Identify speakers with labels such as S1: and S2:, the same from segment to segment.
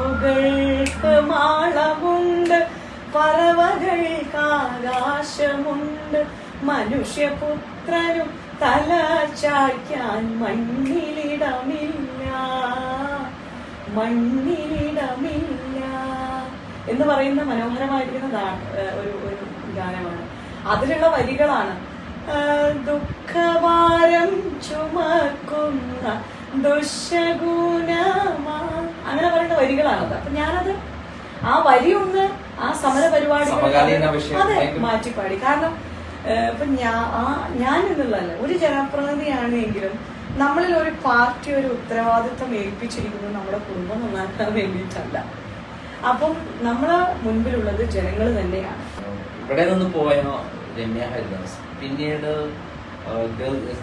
S1: പാമ്പുകൾക്ക് മാളമുണ്ട്. പറവകൾക്ക് ആകാശമുണ്ട് മനുഷ്യപുത്രനും തല ചായ്ക്കാൻ മണ്ണിലിടമില്ല. മണ്ണിലിടമില്ല. എന്ന് പറയുന്ന മനോഹരമായിരിക്കുന്ന ഒരു ഒരു ഗാനമാണ്. അതിലുള്ള വരികളാണ് ദുഃഖവാരം ചുമക്കുന്ന ദുശഗുണമാ അങ്ങനെ പറയുന്ന വരികളാണത്. അപ്പൊ ഞാനത് ആ വരി ഒന്ന് ആ സമര
S2: പരിപാടി
S1: അതെ മാറ്റിപ്പാടി. കാരണം ഇപ്പൊ ഞാൻ ആ ഞാൻ എന്നുള്ളതല്ല ഒരു ജനപ്രതിനിധിയാണ് എങ്കിലും നമ്മളിൽ ഒരു പാർട്ടി ഒരു ഉത്തരവാദിത്വം ഏൽപ്പിച്ചിരിക്കുന്നത് നമ്മുടെ കുടുംബം നന്നാക്കാൻ വേണ്ടിയിട്ടല്ല. അപ്പം നമ്മളെ മുൻപിലുള്ളത് ജനങ്ങൾ തന്നെയാണ്.
S2: ഇവിടെ നിന്ന് പോയ രമ്യ ഹരിദാസ്? പിന്നീട്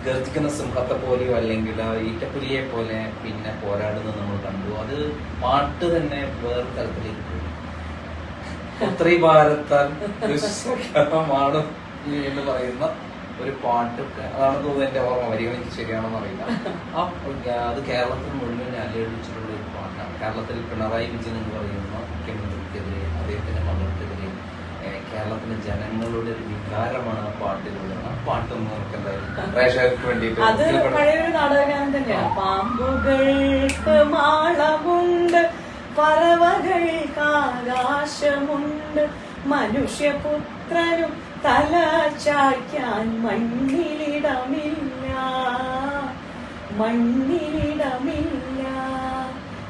S2: ഗർജിക്കുന്ന സിംഹത്തെ പോലെയോ അല്ലെങ്കിൽ ഈറ്റപ്പുലിയെ പോലെ പിന്നെ പോരാടുന്നത് നമ്മൾ കണ്ടു. അത് പാട്ട് തന്നെ വേറെ തരത്തിലേക്ക് പോയി ഭാരത്താൽ ദുഷ്കരമാണ് എന്ന് പറയുന്ന ഒരു പാട്ട് അതാണ് തോന്നുന്നത് എന്റെ ഓർമ്മ. വരികൾ എനിക്ക് ശരിയാണെന്ന് അറിയില്ല. ആ അത് കേരളത്തിൽ മുഴുവൻ അലയടിച്ചിട്ടുള്ള ഒരു പാട്ടാണ്. കേരളത്തിൽ പിണറായി വിജയൻ എന്ന് പറയുന്ന കേരളത്തിലെ ജനങ്ങളുടെ ഒരു വികാരമാണ് ആ പാട്ടിലുള്ളത് ആ പാട്ടൊന്നും നമുക്ക് എന്തായാലും പ്രേക്ഷകർക്ക് വേണ്ടിയിട്ട്
S1: അത് പഴയൊരു നാടകഗാനം തന്നെയാണ് പാമ്പുകൾക്ക് മാളമുണ്ട് പറവകൾക്ക് ആകാശമുണ്ട് മനുഷ്യപുത്രനും തല ചായ്ക്കാൻ മണ്ണിലിടമില്ല. മണ്ണിലിടമില്ല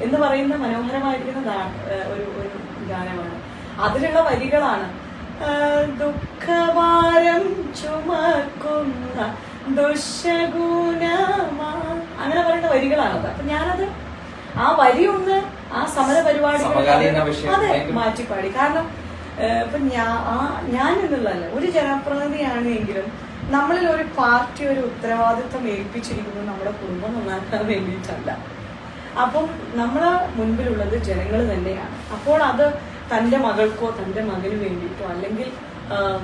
S1: എന്ന് പറയുന്ന മനോഹരമായിരിക്കുന്ന ഒരു ഒരു ഗാനമാണ്. അതിലുള്ള വരികളാണ് ദുഃഖഭാരം ചുമക്കുന്ന ദുശഗുണമാ അങ്ങനെ പറയുന്ന വരികളാണത്. അപ്പൊ ഞാനത് ആ വരി ഒന്ന് ആ സമര
S2: പരിപാടി
S1: അതെ മാറ്റിപ്പാടി. കാരണം ഇപ്പൊ ഞാൻ ആ ഞാൻ എന്നുള്ളതല്ല ഒരു ജനപ്രതിനിധിയാണ് എങ്കിലും നമ്മളിൽ ഒരു പാർട്ടി ഒരു ഉത്തരവാദിത്വം ഏൽപ്പിച്ചിരിക്കുന്നത് നമ്മുടെ കുടുംബം നന്നാക്കാൻ വേണ്ടിയിട്ടല്ല. അപ്പം നമ്മളെ മുൻപിലുള്ളത് ജനങ്ങൾ തന്നെയാണ്. അപ്പോൾ അത് തന്റെ മകൾക്കോ തന്റെ മകന് വേണ്ടിയിട്ടോ അല്ലെങ്കിൽ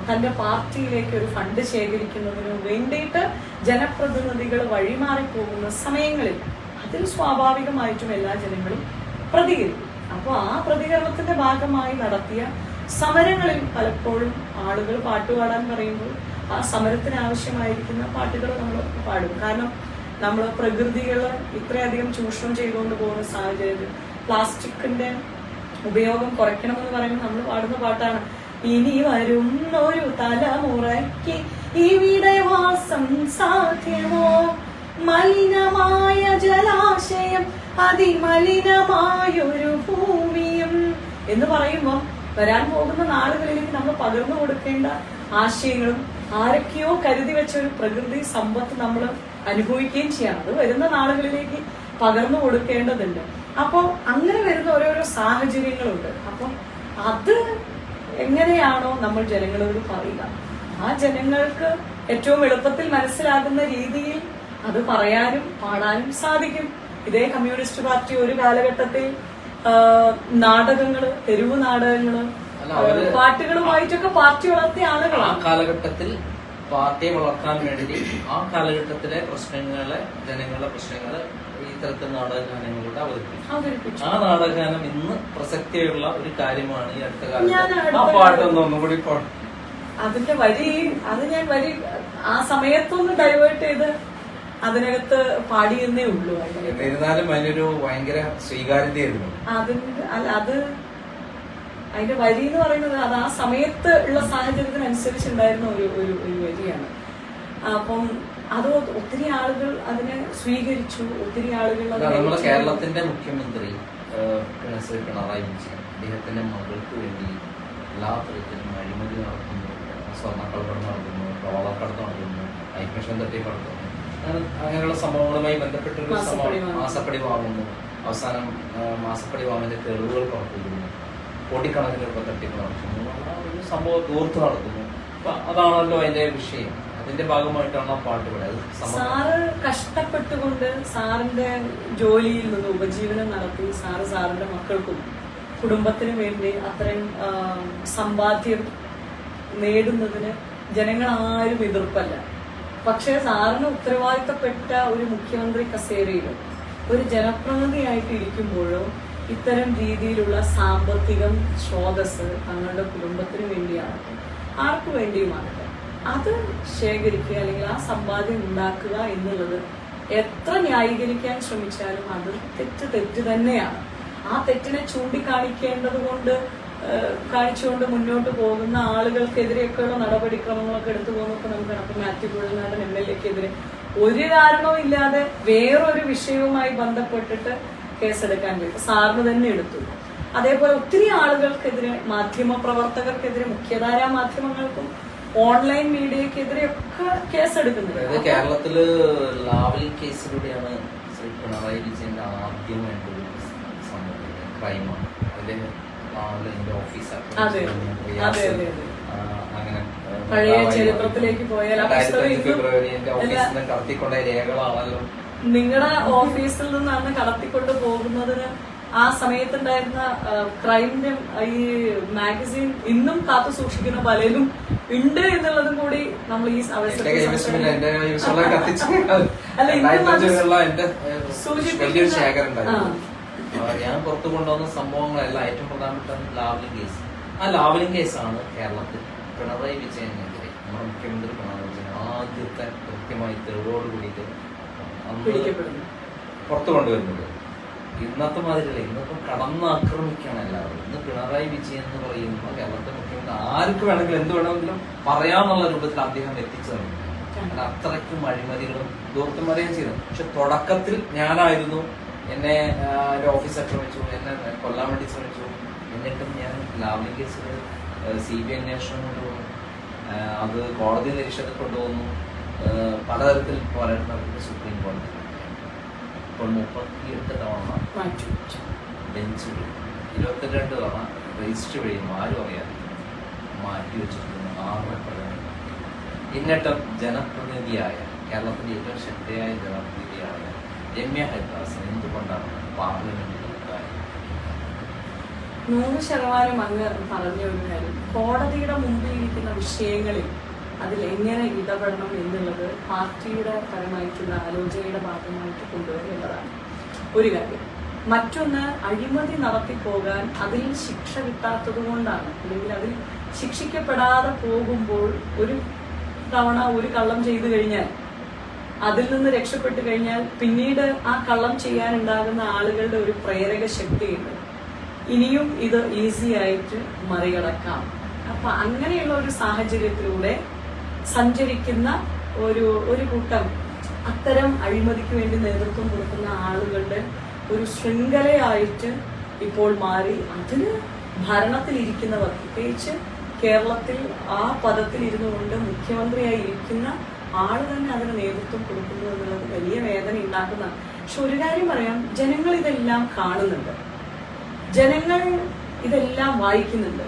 S1: തന്റെ പാർട്ടിയിലേക്ക് ഒരു ഫണ്ട് ശേഖരിക്കുന്നതിനോ വേണ്ടിയിട്ട് ജനപ്രതിനിധികൾ വഴിമാറി പോകുന്ന സമയങ്ങളിൽ അതിൽ സ്വാഭാവികമായിട്ടും എല്ലാ ജനങ്ങളും പ്രതികരിക്കും. അപ്പോൾ ആ പ്രതികരണത്തിന്റെ ഭാഗമായി നടത്തിയ സമരങ്ങളിൽ പലപ്പോഴും ആളുകൾ പാട്ടുപാടാൻ പറയുമ്പോൾ ആ സമരത്തിന് ആവശ്യമായിരിക്കുന്ന പാട്ടുകൾ നമ്മൾ പാടും. കാരണം നമ്മൾ പ്രകൃതികൾ ഇത്രയധികം ചൂഷണം ചെയ്തുകൊണ്ട് പോകുന്ന സാഹചര്യത്തിൽ പ്ലാസ്റ്റിക്കിന്റെ ഉപയോഗം കുറയ്ക്കണം എന്ന് പറയുമ്പോൾ നമ്മൾ പാടുന്ന പാട്ടാണ്. ഇനി വരുന്നൊരു തലമുറയ്ക്ക് ഇവിടെ വാസം സാധ്യമോ? മലിനമായ ജലാശയം അതിമലിനമായൊരു ഭൂമിയും എന്ന് പറയുമ്പോൾ വരാൻ പോകുന്ന നാളുകളിലേക്ക് നമ്മൾ പകർന്നു കൊടുക്കേണ്ട ആശയങ്ങളും ആരൊക്കെയോ കരുതി വെച്ച ഒരു പ്രകൃതി സമ്പത്ത് നമ്മൾ അനുഭവിക്കുകയും ചെയ്യണം അത് വരുന്ന നാളുകളിലേക്ക് പകർന്നു കൊടുക്കേണ്ടതുണ്ട്. അപ്പോൾ അങ്ങനെ വരുന്ന ഓരോരോ സാഹചര്യങ്ങളുണ്ട്. അപ്പോൾ അത് എങ്ങനെയാണോ നമ്മൾ ജനങ്ങളോട് പറയുക. ആ ജനങ്ങൾക്ക് ഏറ്റവും എളുപ്പത്തിൽ മനസ്സിലാകുന്ന രീതിയിൽ അത് പറയാനും പാടാനും സാധിക്കും. ഇതേ കമ്മ്യൂണിസ്റ്റ് പാർട്ടി ഒരു കാലഘട്ടത്തിൽ ആ, നാടകങ്ങൾ തെരുവ്
S2: നാടകങ്ങൾ
S1: പാട്ടുകളുമായിട്ടൊക്കെ പാർട്ടി വളർത്തിയ
S2: ആ
S1: ആളുകളാണ്
S2: കാലഘട്ടത്തിൽ പാർട്ടിയെ വളർത്താൻ വേണ്ടി ആ കാലഘട്ടത്തിലെ പ്രശ്നങ്ങളെ ജനങ്ങളുടെ പ്രശ്നങ്ങളെ ഇത്തരത്തിൽ നാടകഗാനങ്ങളിലൂടെ അവതരിപ്പിച്ചു. ആ നാടകഗാനം ഇന്ന് പ്രസക്തിയുള്ള ഒരു കാര്യമാണ് ഈ അടുത്ത കാലത്ത്. ആ പാട്ടൊന്നും ഒന്നുകൂടി
S1: അതിന്റെ വരി അത് ഞാൻ വരി ആ സമയത്തൊന്ന് ഡൈവേർട്ട് ചെയ്ത് അതിനകത്ത് പാടിയെന്നേ ഉള്ളൂ.
S2: എന്നിരുന്നാലും അതിനൊരു ഭയങ്കര സ്വീകാര്യതയായിരുന്നു.
S1: അതിന്റെ അല്ല അത് അതിന്റെ വരി എന്ന് പറയുന്നത് അത് ആ സമയത്ത് ഉള്ള സാഹചര്യത്തിനനുസരിച്ച് ഉണ്ടായിരുന്ന ഒരു ഒരു ഒരു വരിയാണ്. അപ്പം അത് ഒത്തിരി ആളുകൾ അതിനെ സ്വീകരിച്ചു ഒത്തിരി ആളുകൾ
S2: നമ്മുടെ കേരളത്തിന്റെ മുഖ്യമന്ത്രി പിണറായി വിജയൻ അദ്ദേഹത്തിന്റെ മകൾക്ക് വേണ്ടി എല്ലാ തരത്തിലും അഴിമതി നടത്തുന്നു സ്വർണക്കടത്ത് നടത്തുന്നു ഡോളർക്കടത്ത് നടത്തുന്നു ഐക്യഷൻ തട്ടിപ്പ് നടത്തുന്നു അങ്ങനെ അങ്ങനെയുള്ള സംഭവങ്ങളുമായി ബന്ധപ്പെട്ടൊരു
S1: മാസപ്പടി
S2: സംഭവം. മാസപ്പടി വാങ്ങുന്നു അവസാനം മാസപ്പടി വാങ്ങുന്ന തെളിവുകൾ പുറത്തുവിടുന്നു. കോടിക്കണക്കിന് രൂപ തട്ടിപ്പ് നടത്തുന്നു. ഒരു സംഭവം ദൂർത്ത് നടത്തുന്നു അപ്പൊ അതാണല്ലോ അതിന്റെ വിഷയം. അതിന്റെ ഭാഗമായിട്ടാണ് പാട്ട്
S1: സാറ് കഷ്ടപ്പെട്ടുകൊണ്ട് സാറിന്റെ ജോലിയിൽ നിന്ന് ഉപജീവനം നടത്തി സാറ് സാറിന്റെ മക്കൾക്കും കുടുംബത്തിനും വേണ്ടി അത്രയും സമ്പാദ്യം നേടുന്നതിന് ജനങ്ങൾ ആരും എതിർപ്പല്ല. പക്ഷേ സാറിന് ഉത്തരവാദിത്തപ്പെട്ട ഒരു മുഖ്യമന്ത്രി കസേരയിലും ഒരു ജനപ്രതിനിധിയായിട്ട് ഇരിക്കുമ്പോഴോ ഇത്തരം രീതിയിലുള്ള സാമ്പത്തികം സ്രോതസ് തങ്ങളുടെ കുടുംബത്തിന് വേണ്ടിയാകട്ടെ ആർക്കു വേണ്ടിയുമാകട്ടെ അത് ശേഖരിക്കുക അല്ലെങ്കിൽ ആ സമ്പാദ്യം ഉണ്ടാക്കുക എന്നുള്ളത് എത്ര ന്യായീകരിക്കാൻ ശ്രമിച്ചാലും അത് തെറ്റ് തെറ്റ് തന്നെയാണ്. ആ തെറ്റിനെ ചൂണ്ടിക്കാണിക്കേണ്ടത് കൊണ്ട് കാണിച്ചുകൊണ്ട് മുന്നോട്ട് പോകുന്ന ആളുകൾക്കെതിരെയൊക്കെയുള്ള നടപടിക്രമങ്ങളൊക്കെ എടുത്തു പോകുന്നപ്പോൾ നമുക്ക്. ഇപ്പൊ മാത്യു കുഴൽനാടൻ എം എൽ എക്കെതിരെ. ഒരു കാരണവും ഇല്ലാതെ വേറൊരു വിഷയവുമായി ബന്ധപ്പെട്ടിട്ട് കേസെടുക്കാൻ കഴിയും സാറിന് തന്നെ എടുത്തു. അതേപോലെ ഒത്തിരി ആളുകൾക്കെതിരെ മാധ്യമ പ്രവർത്തകർക്കെതിരെ മുഖ്യധാരാ മാധ്യമങ്ങൾക്കും ഓൺലൈൻ മീഡിയക്കെതിരെ ഒക്കെ കേസ്
S2: എടുക്കുന്നത്
S1: അപ്പൊ
S2: കേരളത്തിൽ ലാവൽ കേസിലൂടെയാണ് ശ്രീ പിണറായി വിജയന്റെ ആദ്യമായിട്ടുള്ള ക്രൈമാണ്. അതിന്റെ ലാവലിന്റെ ഓഫീസ്. അങ്ങനെ
S1: പഴയ ചരിത്രത്തിലേക്ക് പോയാൽ
S2: കടത്തിക്കൊണ്ട രേഖകളാണല്ലോ.
S1: നിങ്ങളുടെ ഓഫീസിൽ നിന്നാണ് കടത്തിക്കൊണ്ട് പോകുന്നതിന് ആ സമയത്തുണ്ടായിരുന്ന ക്രൈമിന്റെ ഈ മാഗസിൻ ഇന്നും കാത്തു സൂക്ഷിക്കുന്ന പലരും ഉണ്ട് എന്നുള്ളതും കൂടി നമ്മൾ ഈ
S2: ഞാൻ പുറത്തു കൊണ്ടുവന്ന സംഭവങ്ങളല്ല ഏറ്റവും പ്രധാനപ്പെട്ട ലാവലിംഗ് കേസ്. ആ ലാവലിംഗ് കേസാണ് കേരളത്തിൽ പിണറായി വിജയനെതിരെ നമ്മുടെ മുഖ്യമന്ത്രി പിണറായി വിജയൻ ആദ്യത്തെ കൃത്യമായി തെളിവോട് കൂടിയിട്ട് അന്ന്
S1: പിടിക്കപ്പെടുന്നു
S2: പുറത്തു കൊണ്ടുവരുന്നത്. ഇന്നത്തെ മാതിരിയല്ല. ഇന്നിപ്പം കടന്നാക്രമിക്കുകയാണ് എല്ലാവരും. ഇന്ന് പിണറായി വിജയൻ എന്ന് പറയുന്ന കേരളത്തെ മുഖ്യമന്ത്രി ആർക്ക് വേണമെങ്കിലും എന്ത് വേണമെങ്കിലും പറയാന്നുള്ള രൂപത്തിൽ അദ്ദേഹം എത്തിച്ചു തന്നു അത്രയ്ക്കും അഴിമതികളും ദൂർത്തന്മാരെയും ചെയ്തു. പക്ഷെ തുടക്കത്തിൽ ഞാനായിരുന്നു എന്നെ ഒരു എന്റെ ഓഫീസ് ആക്രമിച്ചു എന്നെ കൊല്ലാൻ വേണ്ടി ശ്രമിച്ചു. എന്നിട്ടും ഞാൻ ലാവ്ലിംഗ് കേസിൽ സി ബി അന്വേഷണം കൊണ്ടുപോകുന്നു അത് കോടതി നിരീക്ഷണത്തിൽ കൊണ്ടുപോകുന്നു പലതരത്തിൽ പോരാട്ടം നടത്തുന്നു സുപ്രീം കോടതി ഇപ്പോൾ മുപ്പത്തിയെട്ട് തവണ
S1: മാറ്റി
S2: ബെഞ്ച് വഴി ഇരുപത്തിരണ്ട് തവണ രജിസ്റ്റർ വഴിയും ആരും അറിയാതെ മാറ്റി വെച്ചിരിക്കുന്ന. ആറ് പ്രകടനം. എന്നിട്ടും ജനപ്രതിനിധിയായ കേരളത്തിന്റെ ഏറ്റവും ശക്തിയായ ജനപ്രതിനിധിയായ രമ്യ ഹരിദാസൻ എന്തുകൊണ്ടാണ് പാർലമെന്റിൽ
S1: നൂറ് ശതമാനം അങ്ങ് പറഞ്ഞു ഒരു കാര്യം. കോടതിയുടെ മുമ്പിൽ ഇരിക്കുന്ന വിഷയങ്ങളിൽ അതിൽ എങ്ങനെ ഇടപെടണം എന്നുള്ളത് പാർട്ടിയുടെ പരമായിട്ടുള്ള ആലോചനയുടെ ഭാഗമായിട്ട് കൊണ്ടുവരേണ്ടതാണ് ഒരു കാര്യം. മറ്റൊന്ന് അഴിമതി നടത്തിപ്പോകാൻ അതിൽ ശിക്ഷ കിട്ടാത്തത് കൊണ്ടാണ്. അല്ലെങ്കിൽ അതിൽ ശിക്ഷിക്കപ്പെടാതെ പോകുമ്പോൾ ഒരു തവണ ഒരു കള്ളം ചെയ്തു കഴിഞ്ഞാൽ അതിൽ നിന്ന് രക്ഷപ്പെട്ടു കഴിഞ്ഞാൽ പിന്നീട് ആ കള്ളം ചെയ്യാനുണ്ടാകുന്ന ആളുകളുടെ ഒരു പ്രേരക ശക്തിയുണ്ട്. ഇനിയും ഇത് ഈസി ആയിട്ട് മറികടക്കാം. അപ്പൊ അങ്ങനെയുള്ള ഒരു സാഹചര്യത്തിലൂടെ സഞ്ചരിക്കുന്ന ഒരു ഒരു കൂട്ടം അത്തരം അഴിമതിക്ക് വേണ്ടി നേതൃത്വം കൊടുക്കുന്ന ആളുകളുടെ ഒരു ശൃംഖലയായിട്ട് ഇപ്പോൾ മാറി. അതിന് ഭരണത്തിലിരിക്കുന്നവർ പ്രത്യേകിച്ച് കേരളത്തിൽ ആ പദത്തിൽ ഇരുന്നു കൊണ്ട് മുഖ്യമന്ത്രിയായി ഇരിക്കുന്ന ആൾ തന്നെ അതിന് നേതൃത്വം കൊടുക്കുന്നു എന്നുള്ളത് വലിയ വേദന ഉണ്ടാക്കുന്ന പക്ഷെ ഒരു കാര്യം പറയാം ജനങ്ങൾ ഇതെല്ലാം കാണുന്നുണ്ട്. ജനങ്ങൾ ഇതെല്ലാം വായിക്കുന്നുണ്ട്.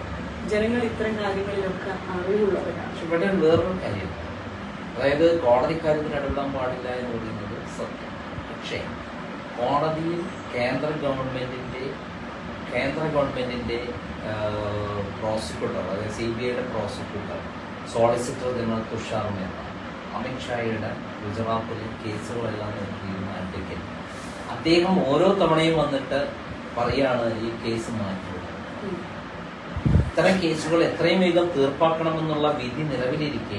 S1: ജനങ്ങൾ ഇത്തരം കാര്യങ്ങളിലൊക്കെ അറിവുള്ളവരാണ്.
S2: ഇവിടെ വേറൊരു കാര്യം. അതായത് കോടതിക്കാര്യത്തിൽ ഇടപെടാൻ പാടില്ല എന്ന് പറയുന്നത് സത്യം. പക്ഷേ കോടതിയിൽ കേന്ദ്ര ഗവൺമെന്റിന്റെ കേന്ദ്ര ഗവൺമെന്റിന്റെ പ്രോസിക്യൂട്ടർ അതായത് സി ബി ഐയുടെ prosecutor solicitor general Tushar Mehta അമിത്ഷായുടെ ഗുജറാത്തിലെ കേസുകളെല്ലാം നോക്കിയിരുന്ന അഡ്വക്കേറ്റ് അദ്ദേഹം ഓരോ തവണയും വന്നിട്ട് പറയാണ് ഈ കേസ് മാറ്റുന്നത്
S1: ഉം.
S2: ഇത്തരം കേസുകൾ എത്രയും വേഗം തീർപ്പാക്കണമെന്നുള്ള വിധി നിലവിലിരിക്കെ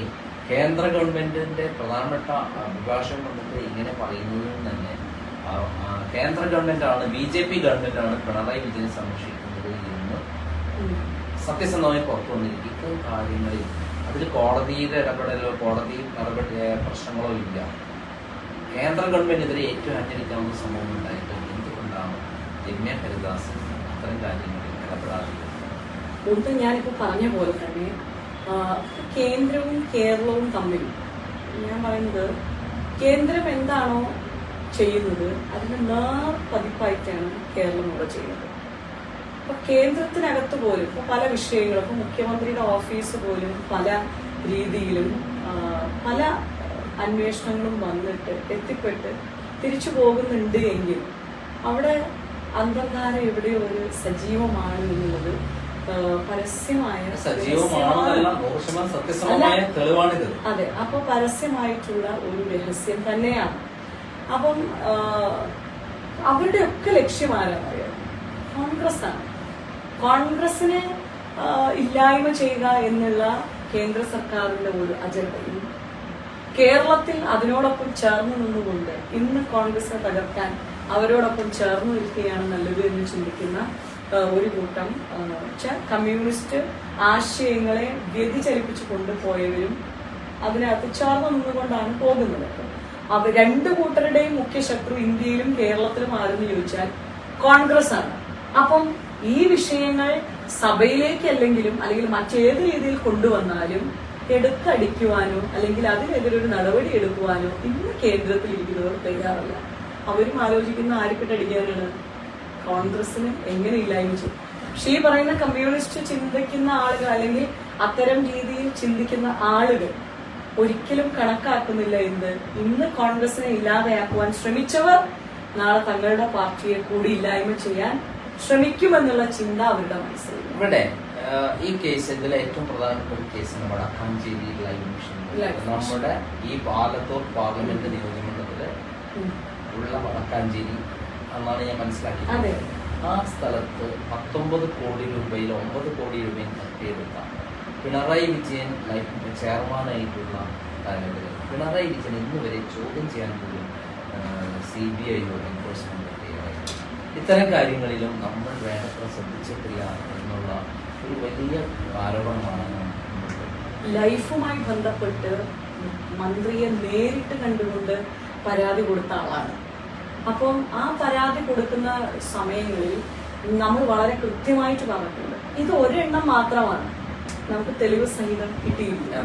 S2: കേന്ദ്ര ഗവൺമെന്റിന്റെ പ്രധാനപ്പെട്ട അഭിഭാഷകൻ വന്നിട്ട് ഇങ്ങനെ പറയുന്നതിൽ തന്നെ. കേന്ദ്ര ഗവൺമെന്റാണ് ബി ജെ പി ഗവൺമെന്റാണ് പിണറായി വിജയനെ സംരക്ഷിക്കുന്നത് എന്ന് സത്യസന്ധമായി പുറത്തു വന്നിരിക്കും. കാര്യങ്ങളിൽ അതിൽ കോടതിയുടെ ഇടപെടലോ കോടതി നടപടി പ്രശ്നങ്ങളോ ഇല്ല. കേന്ദ്ര ഗവൺമെന്റിനെതിരെ ഏറ്റവും അന്വേഷിക്കാവുന്ന സംഭവം ഉണ്ടായിട്ട് എന്തുകൊണ്ടാണ് രമ്യ ഹരിദാസ് അത്തരം കാര്യങ്ങളിൽ ഇടപെടാതിരുന്നത്
S1: ഒന്ന് ഞാനിപ്പോൾ പറഞ്ഞ പോലെ തന്നെ കേന്ദ്രവും കേരളവും തമ്മിൽ ഞാൻ പറയുന്നത് കേന്ദ്രം എന്താണോ ചെയ്യുന്നത് അതിന് നേർ പതിപ്പായിട്ടാണ് കേരളം ഇവിടെ ചെയ്യുന്നത്. ഇപ്പൊ കേന്ദ്രത്തിനകത്ത് പോലും ഇപ്പൊ പല വിഷയങ്ങളും ഇപ്പൊ മുഖ്യമന്ത്രിയുടെ ഓഫീസ് പോലും പല രീതിയിലും പല അന്വേഷണങ്ങളും വന്നിട്ട് എത്തിപ്പെട്ട് തിരിച്ചു പോകുന്നുണ്ട് എങ്കിൽ അവിടെ അന്തർധാര എവിടെയോ ഒരു സജീവമാണ് എന്നുള്ളത് പരസ്യമായ അതെ അപ്പൊ പരസ്യമായിട്ടുള്ള ഒരു രഹസ്യം തന്നെയാണ്. അപ്പം അവരുടെ ഒക്കെ ലക്ഷ്യം ആരാന്നറിയാം കോൺഗ്രസ് ആണ് കോൺഗ്രസിനെ ഇല്ലായ്മ ചെയ്യുക എന്നുള്ള കേന്ദ്ര സർക്കാരിന്റെ ഒരു അജണ്ടയും കേരളത്തിൽ അതിനോടൊപ്പം ചേർന്ന് നിന്നുകൊണ്ട് ഇന്ന് കോൺഗ്രസിനെ തകർക്കാൻ അവരോടൊപ്പം ചേർന്ന് നിൽക്കുകയാണ് നല്ലത് എന്ന് ചിന്തിക്കുന്ന ഒരു കൂട്ടം വെച്ചാൽ കമ്മ്യൂണിസ്റ്റ് ആശയങ്ങളെ വ്യതിചലിപ്പിച്ചു കൊണ്ടുപോയവരും അതിനകത്ത് ചേർന്ന് നിന്നുകൊണ്ടാണ് പോകുന്നത്. അവ രണ്ടു കൂട്ടരുടെയും മുഖ്യ ശത്രു ഇന്ത്യയിലും കേരളത്തിലും ആരെന്ന് ചോദിച്ചാൽ കോൺഗ്രസ് ആണ്. അപ്പം ഈ വിഷയങ്ങൾ സഭയിലേക്കല്ലെങ്കിലും അല്ലെങ്കിൽ മറ്റേത് രീതിയിൽ കൊണ്ടുവന്നാലും എടുത്തടിക്കുവാനോ അല്ലെങ്കിൽ അതിനെതിരെ ഒരു നടപടി എടുക്കുവാനോ ഇന്ന് കേന്ദ്രത്തിൽ ഇരിക്കുന്നവർ തയ്യാറല്ല. അവരും ആലോചിക്കുന്ന ആർക്കിട്ടടിക്കാനാണ് കോൺഗ്രസിന് എങ്ങനെ ഇല്ലായ്മ ചെയ്യും പക്ഷെ ഈ പറയുന്ന കമ്മ്യൂണിസ്റ്റ് ചിന്തിക്കുന്ന ആളുകൾ അല്ലെങ്കിൽ അത്തരം രീതിയിൽ ചിന്തിക്കുന്ന ആളുകൾ ഒരിക്കലും കണക്കാക്കുന്നില്ല എന്ത്? ഇന്ന് കോൺഗ്രസിനെ ഇല്ലാതെയാക്കുവാൻ ശ്രമിച്ചവർ നാളെ തങ്ങളുടെ പാർട്ടിയെ കൂടി ഇല്ലായ്മ ചെയ്യാൻ ശ്രമിക്കുമെന്നുള്ള ചിന്ത അവരുടെ മനസ്സിൽ.
S2: ഇവിടെ ഈ കേസ് ഇതിൽ ഏറ്റവും പ്രധാനപ്പെട്ട ഒരു കേസ് നമ്മുടെ അഞ്ചേരി ലൈവ് മിഷൻ
S1: Live
S2: നമ്മുടെ ഈ പാലത്തൂർ പാർലമെന്റ്
S1: നിയോജകമണ്ഡലത്തിൽ.
S2: ഉള്ള വടക്കാഞ്ചേരി എന്നാണ് ഞാൻ മനസ്സിലാക്കിയത്. ആ സ്ഥലത്ത് പത്തൊമ്പത് കോടി രൂപയിൽ ഒമ്പത് കോടി രൂപയും തട്ടിയെടുത്ത പിണറായി വിജയൻ ലൈഫ് ചെയർമാനായിട്ടുള്ള കാലങ്ങളിൽ പിണറായി വിജയൻ ഇന്ന് വരെ ചോദ്യം ചെയ്യാൻ പോലും സി ബി ഐയോ എൻഫോഴ്സ്മെന്റ് ഇത്തരം കാര്യങ്ങളിലും നമ്മൾ വേണ്ടത്ര ശ്രദ്ധിച്ചിട്ടില്ല എന്നുള്ള ഒരു വലിയ ആരോപണമാണ്
S1: ലൈഫുമായി ബന്ധപ്പെട്ട് മന്ത്രിയെ നേരിട്ട് കണ്ടുകൊണ്ട് പരാതി കൊടുത്ത ആളാണ്. അപ്പം ആ പരാതി കൊടുക്കുന്ന സമയങ്ങളിൽ നമ്മൾ വളരെ കൃത്യമായിട്ട് പറഞ്ഞിട്ടുണ്ട്. ഇത് ഒരെണ്ണം മാത്രമാണ്. നമുക്ക് തെളിവ് സഹിതം
S2: കിട്ടിയിട്ടില്ല.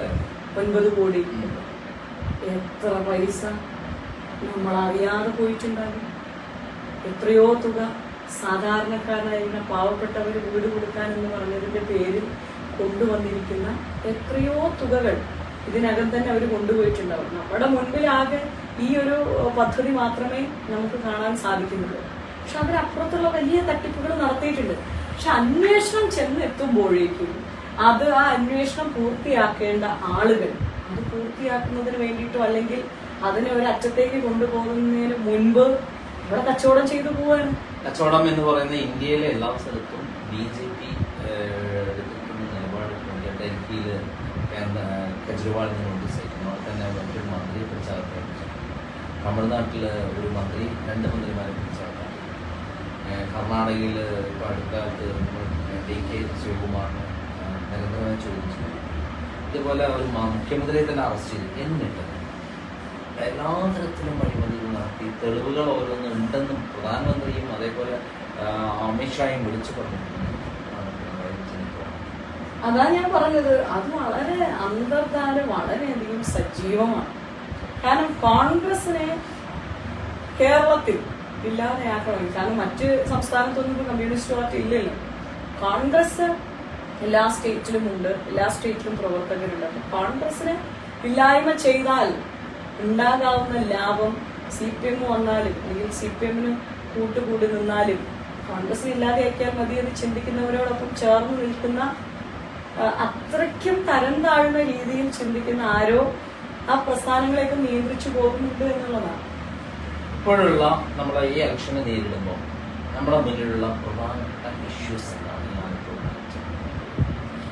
S1: ഒൻപത് കോടി. എത്ര പൈസ നമ്മൾ അറിയാതെ പോയിട്ടുണ്ടാകും? എത്രയോ തുക സാധാരണക്കാരനായിരുന്ന പാവപ്പെട്ടവർ വീട് കൊടുക്കാൻ എന്ന് പറഞ്ഞതിന്റെ പേരിൽ കൊണ്ടുവന്നിരിക്കുന്ന എത്രയോ തുകകൾ ഇതിനകം തന്നെ അവർ കൊണ്ടുപോയിട്ടുണ്ടാവും. നമ്മുടെ മുൻപിൽ ആകെ ഈ ഒരു പദ്ധതി മാത്രമേ നമുക്ക് കാണാൻ സാധിക്കുന്നുള്ളൂ. പക്ഷെ അതിനപ്പുറത്തുള്ള വലിയ തട്ടിപ്പുകൾ നടത്തിയിട്ടുണ്ട്. പക്ഷെ അന്വേഷണം ചെന്നെത്തുമ്പോഴേക്കും അത് ആ അന്വേഷണം പൂർത്തിയാക്കേണ്ട ആളുകൾ അത് പൂർത്തിയാക്കുന്നതിന് വേണ്ടിയിട്ടോ അല്ലെങ്കിൽ അതിനെ ഒരു അറ്റത്തേക്ക് കൊണ്ടുപോകുന്നതിന് മുൻപ് ഇവിടെ കച്ചവടം ചെയ്തു പോവാണ്.
S2: കച്ചവടം എന്ന് പറയുന്ന ഇന്ത്യയിലെ എല്ലാ സ്ഥലത്തും ബി ജെ പി എടുക്കുന്ന നിലപാട് ഡൽഹിയിൽ കെജ്രിവാളിന് നോട്ടീസ് അയക്കുന്നു അവിടെ തന്നെ മറ്റൊരു മന്ത്രിയെ പിടിച്ചകത്താക്കി തമിഴ്നാട്ടിൽ ഒരു മന്ത്രി രണ്ട് മന്ത്രിമാരെ ഏഹ് കർണാടകയിൽ ഇപ്പോൾ അടുത്ത കാലത്ത് നമ്മൾ ഡി കെ ശിവകുമാറിനെ നിരന്തരമായി ചോദിച്ചു. ഇതുപോലെ ഒരു മുഖ്യമന്ത്രിയെ തന്നെ അറസ്റ്റ് ചെയ്തു. എന്നിട്ട് എല്ലാ തരത്തിലും അഴിമതികൾ നടത്തി തെളിവുകൾ ഓരോന്നും ഉണ്ടെന്നും പ്രധാനമന്ത്രിയും അതേപോലെ അമിത്ഷായും വിളിച്ചു ഇപ്പോൾ.
S1: അതാ ഞാൻ പറഞ്ഞത്. അത് വളരെ അന്തർധാര വളരെയധികം സജീവമാണ്. കാരണം കോൺഗ്രസിനെ കേരളത്തിൽ ഇല്ലാതെയാക്കണമെങ്കിൽ കാരണം മറ്റ് സംസ്ഥാനത്തൊന്നും ഇപ്പോൾ കമ്മ്യൂണിസ്റ്റ് പാർട്ടി ഇല്ലല്ലോ. കോൺഗ്രസ് എല്ലാ സ്റ്റേറ്റിലും ഉണ്ട് എല്ലാ സ്റ്റേറ്റിലും പ്രവർത്തകരുണ്ട്. അപ്പൊ കോൺഗ്രസിനെ ഇല്ലായ്മ ചെയ്താൽ ഉണ്ടാകാവുന്ന ലാഭം സി പി എം വന്നാലും അല്ലെങ്കിൽ സി പി എമ്മിന് കൂട്ടുകൂടി നിന്നാലും കോൺഗ്രസ് ഇല്ലാതെയാക്കിയാൽ മതി എന്ന് ചിന്തിക്കുന്നവരോടൊപ്പം ചേർന്ന് നിൽക്കുന്ന അത്രയ്ക്കും തരം താഴ്ന്ന രീതിയിൽ ചിന്തിക്കുന്ന ആരോ ആ പ്രസ്ഥാനങ്ങളെയൊക്കെ നിയന്ത്രിച്ചു പോകുന്നുണ്ട് എന്നുള്ളതാണ്.
S2: ഇപ്പോഴുള്ള നമ്മളെ ഈ ഇലക്ഷനെ നേരിടുമ്പോൾ നമ്മുടെ മുന്നിലുള്ള പ്രധാനപ്പെട്ട ഇഷ്യൂസ്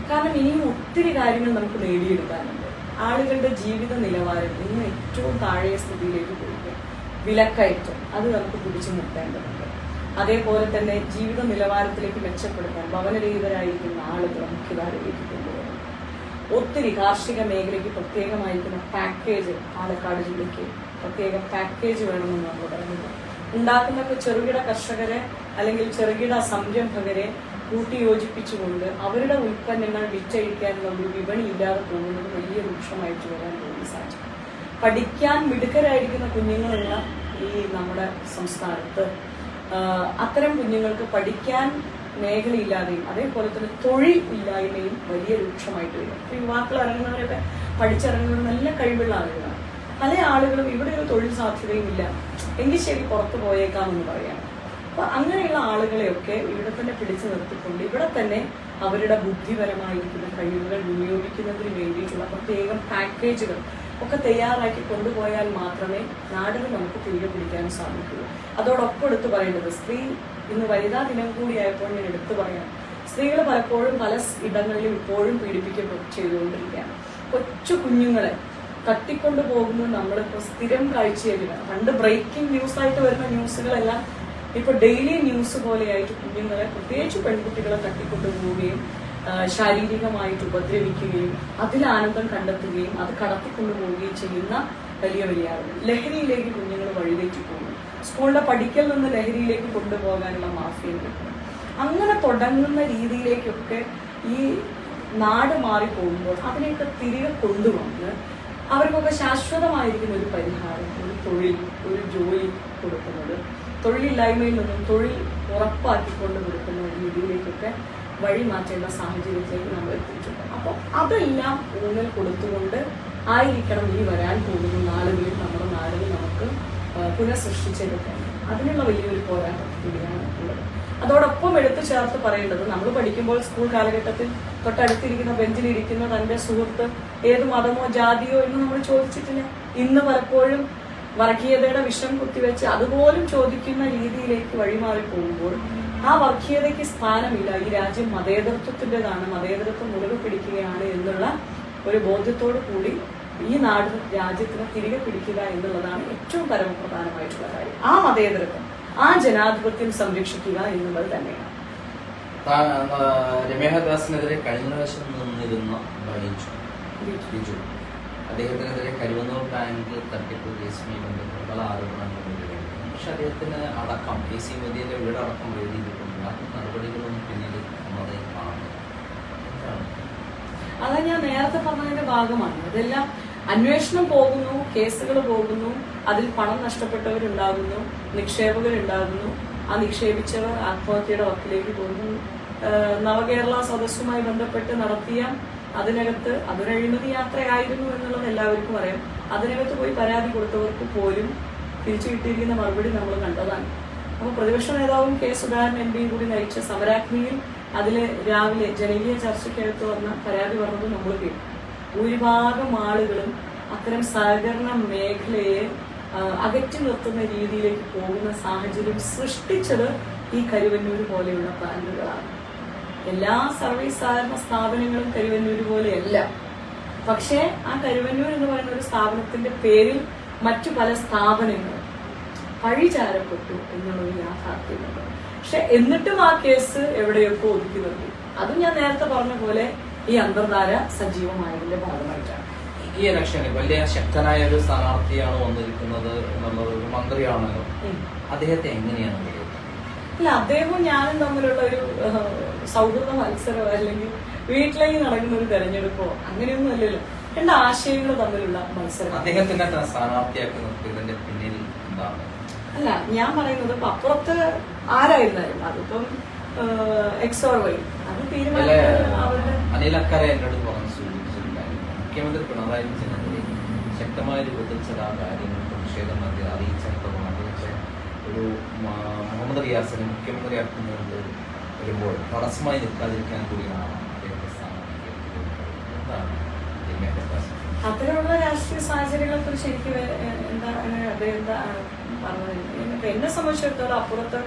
S1: കാരണം ഇനിയും ഒത്തിരി കാര്യങ്ങൾ നമുക്ക് നേടിയെടുക്കാനുണ്ട്. ആളുകളുടെ ജീവിത നിലവാരം ഇന്ന് ഏറ്റവും താഴെ സ്ഥിതിയിലേക്ക് പോവുക വിലക്കയറ്റം അത് നമുക്ക് പിടിച്ചു നിർത്തേണ്ടതുണ്ട്. അതേപോലെ തന്നെ ജീവിത നിലവാരത്തിലേക്ക് മെച്ചപ്പെടുത്താൻ ഭവനരഹിതരായിരിക്കുന്ന ആളുകൾ മുഖ്യധാരയിലേക്ക് ഒത്തിരി കാർഷിക മേഖലയ്ക്ക് പ്രത്യേകമായിരിക്കുന്ന പാക്കേജ് പാലക്കാട് ജില്ലയ്ക്ക് പ്രത്യേക പാക്കേജ് വേണമെന്ന് നമ്മൾ പറയുന്നത്. ഉണ്ടാക്കുന്ന ചെറുകിട കർഷകരെ അല്ലെങ്കിൽ ചെറുകിട സംരംഭകരെ കൂട്ടിയോജിപ്പിച്ചുകൊണ്ട് അവരുടെ ഉൽപ്പന്നങ്ങൾ വിറ്റഴിക്കാനുള്ള ഒരു വിപണി ഇല്ലാതെ പോകുന്നത് വലിയ രൂക്ഷമായിട്ട് വരാൻ വേണ്ടി സാധിക്കും പഠിക്കാൻ മിടുക്കരായിരിക്കുന്ന കുഞ്ഞുങ്ങളുള്ള ഈ നമ്മുടെ സംസ്ഥാനത്ത് അത്തരം കുഞ്ഞുങ്ങൾക്ക് പഠിക്കാൻ മേഖലയില്ലാതെയും അതേപോലെ തന്നെ തൊഴിൽ ഇല്ലായ്മയും വലിയ രൂക്ഷമായിട്ട് വരും. യുവാക്കൾ ഇറങ്ങുന്നവരൊക്കെ പഠിച്ചിറങ്ങുന്നവർ നല്ല കഴിവുള്ള ആളുകളാണ്. പല ആളുകളും ഇവിടെ ഒരു തൊഴിൽ സാധ്യതയും ഇല്ല. എങ്കിൽ ശരി പുറത്തു പോയേക്കാമെന്ന് പറയാം. അപ്പൊ അങ്ങനെയുള്ള ആളുകളെയൊക്കെ ഇവിടെ തന്നെ പിടിച്ചു നിർത്തിക്കൊണ്ട് ഇവിടെ തന്നെ അവരുടെ ബുദ്ധിപരമായിരിക്കുന്ന കഴിവുകൾ വിനിയോഗിക്കുന്നതിന് വേണ്ടിയിട്ടുള്ള പ്രത്യേകം പാക്കേജുകൾ ഒക്കെ തയ്യാറാക്കി കൊണ്ടുപോയാൽ മാത്രമേ നാടിന് നമുക്ക് തിരികെ പിടിക്കാൻ സാധിക്കൂ. അതോടൊപ്പം എടുത്തു പറയേണ്ടത് സ്ത്രീ ഇന്ന് വനിതാ ദിനം കൂടിയായപ്പോൾ ഞാൻ എടുത്തു പറയാം. സ്ത്രീകൾ പലപ്പോഴും പല ഇടങ്ങളിലും ഇപ്പോഴും പീഡിപ്പിക്കപ്പെട്ടു ചെയ്തുകൊണ്ടിരിക്കുകയാണ്. കൊച്ചു കുഞ്ഞുങ്ങളെ തട്ടിക്കൊണ്ടു പോകുന്നത് നമ്മളിപ്പോൾ സ്ഥിരം കാഴ്ചയായിരിക്കണം പണ്ട് ബ്രേക്കിംഗ് ന്യൂസ് ആയിട്ട് വരുന്ന ന്യൂസുകളെല്ലാം ഇപ്പൊ ഡെയിലി ന്യൂസ് പോലെയായിട്ട് കുഞ്ഞുങ്ങളെ പ്രത്യേകിച്ച് പെൺകുട്ടികളെ തട്ടിക്കൊണ്ടു പോവുകയും ശാരീരികമായിട്ട് ഉപദ്രവിക്കുകയും അതിൽ ആനന്ദം കണ്ടെത്തുകയും അത് കടത്തിക്കൊണ്ടു പോവുകയും ചെയ്യുന്ന വലിയ വലിയ ആളുകൾ. ലഹരിയിലേക്ക് കുഞ്ഞുങ്ങൾ വഴിതെറ്റി സ്കൂളിന്റെ പഠിക്കൽ നിന്ന് ലഹരിയിലേക്ക് കൊണ്ടുപോകാനുള്ള മാഫിയകൾ അങ്ങനെ തുടങ്ങുന്ന രീതിയിലേക്കൊക്കെ ഈ നാട് മാറിപ്പോകുമ്പോൾ അതിനെയൊക്കെ തിരികെ കൊണ്ടുവന്ന് അവർക്കൊക്കെ ശാശ്വതമായിരിക്കുന്ന ഒരു പരിഹാരം ഒരു തൊഴിൽ ഒരു ജോലി കൊടുക്കുന്നത് തൊഴിലില്ലായ്മയിൽ നിന്നും തൊഴിൽ ഉറപ്പാക്കിക്കൊണ്ട് കൊടുക്കുന്ന രീതിയിലേക്കൊക്കെ വഴി മാറ്റേണ്ട സാഹചര്യത്തിലേക്ക് നമ്മൾ എത്തിയിട്ടുണ്ട് അപ്പോൾ അതെല്ലാം ഊന്നൽ കൊടുത്തുകൊണ്ട് ആയിരിക്കണം ഈ വരാൻ പോകുന്ന നാളുകളിൽ നമ്മുടെ നാടുകൾ നമുക്ക് പുനഃസൃഷ്ടിച്ചെടുക്കാൻ അതിനുള്ള വലിയൊരു പോരാട്ടം കൂടിയാണ് ഉള്ളത്. അതോടൊപ്പം എടുത്തു ചേർത്ത് പറയേണ്ടത് നമ്മൾ പഠിക്കുമ്പോൾ സ്കൂൾ കാലഘട്ടത്തിൽ തൊട്ടടുത്തിരിക്കുന്ന ബെഞ്ചിലിരിക്കുന്ന തന്റെ സുഹൃത്ത് ഏത് മതമോ ജാതിയോ എന്ന് നമ്മൾ ചോദിച്ചിട്ടില്ല. ഇന്ന് പലപ്പോഴും വർഗീയതയുടെ വിഷം കുത്തിവെച്ച് അതുപോലും ചോദിക്കുന്ന രീതിയിലേക്ക് വഴിമാറി പോകുമ്പോൾ ആ വർഗീയതയ്ക്ക് സ്ഥാനമില്ല. ഈ രാജ്യം മതേതരത്വത്തിന്റെതാണ് മതേതരത്വം മുറുകെ പിടിക്കുകയാണ് എന്നുള്ള ഒരു ബോധ്യത്തോടു കൂടി ഈ നാട് രാജ്യത്തിന് തിരികെ പിടിക്കുക എന്നുള്ളതാണ് ഏറ്റവും പരമപ്രധാനമായിട്ടുള്ള കാര്യം. ആ മതേതരത്വം ആ ജനാധിപത്യം സംരക്ഷിക്കുക എന്നുള്ളത് തന്നെയാണ്.
S2: രമേഹദാസിനെതിരെ കഴിഞ്ഞ വർഷം നിന്നിരുന്ന ബൈജു അദ്ദേഹത്തിനെതിരെ കരുവന്നൂർ ബാങ്ക് തട്ടിപ്പ് കേസുമായി ബന്ധപ്പെട്ട് പല ആരോപണങ്ങളും പക്ഷെ അദ്ദേഹത്തിന് അടക്കം എ സി മോദിയുടെ വീടടക്കം എഴുതിയിട്ടുള്ള നടപടികളൊന്നും പിന്നീട് നമ്മളത് കാണുന്നു എന്താണ്?
S1: അതാ ഞാൻ നേരത്തെ പറഞ്ഞതിന്റെ ഭാഗമാണ്. അതെല്ലാം അന്വേഷണം പോകുന്നു കേസുകൾ പോകുന്നു അതിൽ പണം നഷ്ടപ്പെട്ടവരുണ്ടാകുന്നു നിക്ഷേപകരുണ്ടാകുന്നു. ആ നിക്ഷേപിച്ചവർ ആത്മഹത്യയുടെ വക്കിലേക്ക് പോകുന്നു. നവകേരള സദസ്സുമായി ബന്ധപ്പെട്ട് നടത്തിയ അതിനകത്ത് അതൊരു അഴിമതി യാത്രയായിരുന്നു എന്നുള്ളത് എല്ലാവർക്കും അറിയാം. അതിനകത്ത് പോയി പരാതി കൊടുത്തവർക്ക് പോലും തിരിച്ചു കിട്ടിയിരിക്കുന്ന മറുപടി നമ്മൾ കണ്ടതാണ്. അപ്പോൾ പ്രതിപക്ഷ നേതാവും കെ സുധാകരൻ എം പിയും കൂടി നയിച്ച സമരാഗ്നിയിൽ അതിലെ രാവിലെ ജനകീയ ചർച്ചയ്ക്കകത്ത് വന്ന പരാതി പറഞ്ഞത് നമ്മൾ കേട്ടു. ഭൂരിഭാഗം ആളുകളും അത്തരം സഹകരണ മേഖലയെ അകറ്റി നിർത്തുന്ന രീതിയിലേക്ക് പോകുന്ന സാഹചര്യം സൃഷ്ടിച്ചത് ഈ കരുവന്നൂർ പോലെയുള്ള ബാങ്കുകളാണ് എല്ലാ സർവീസ് സഹകരണ സ്ഥാപനങ്ങളും കരുവന്നൂർ പോലെയല്ല. പക്ഷേ ആ കരുവന്നൂർ എന്ന് പറയുന്ന ഒരു സ്ഥാപനത്തിന്റെ പേരിൽ മറ്റു പല സ്ഥാപനങ്ങളും പഴിചാരപ്പെട്ടു എന്നുള്ളൊരു യാഥാർത്ഥ്യമുണ്ട്. പക്ഷെ എന്നിട്ടും ആ കേസ് എവിടെയൊക്കെ ഒതുക്കി നിർത്തി? അതും ഞാൻ നേരത്തെ പറഞ്ഞ പോലെ ഈ അന്തർധാര സജീവമായതിന്റെ ഭാഗമായിട്ടാണ്.
S2: ഈ ഇലക്ഷനിൽ വലിയ ശക്തനായ ഒരു സ്ഥാനാർത്ഥിയാണ് വന്നിരിക്കുന്നത് എന്നുള്ളത് ഒരു മന്ത്രിയാണല്ലോ. അദ്ദേഹത്തെ എങ്ങനെയാണ്?
S1: അല്ല അദ്ദേഹവും ഞാനും തമ്മിലുള്ള ഒരു സൗഹൃദ മത്സരമോ അല്ലെങ്കിൽ വീട്ടിലേക്ക് നടക്കുന്ന ഒരു തെരഞ്ഞെടുപ്പോ അങ്ങനെയൊന്നും അല്ലല്ലോ. രണ്ട് ആശയങ്ങൾ തമ്മിലുള്ള മത്സരം.
S2: അദ്ദേഹത്തിന്റെ സ്ഥാനാർത്ഥിയാക്കി നിർത്തിയതിന്റെ പിന്നിൽ എന്താണ്?
S1: അല്ല ഞാൻ പറയുന്നത് ഇപ്പൊ അപ്പുറത്ത് ആരായിരുന്നാലും അതിപ്പം എക്സ് ഓർ വൈ അത് തീരുമാനം അവരുടെ
S2: അനിലക്കര എന്നോട് പറഞ്ഞു സൂചിപ്പിച്ചൊരു കാര്യം മുഖ്യമന്ത്രി പിണറായി വിജയനെതിരെ ശക്തമായ രൂപത്തിൽ ചില കാര്യങ്ങൾ പ്രതിഷേധം നടത്തി അറിയിച്ചിടത്തോളം അദ്ദേഹത്തെ ഒരു മുഹമ്മദ് റിയാസിനെ മുഖ്യമന്ത്രിയാക്കുന്നതിൽ വരുമ്പോൾ തടസ്സമായി നിൽക്കാതിരിക്കാൻ കൂടിയാണ് അദ്ദേഹത്തെ രമ്യ
S1: അത്തരമുള്ള രാഷ്ട്രീയ സാഹചര്യങ്ങളെ കുറിച്ച് എനിക്ക് എന്താണ് അദ്ദേഹം പറഞ്ഞത്? എന്നെ സംബന്ധിച്ചിടത്തോളം അപ്പുറത്ത്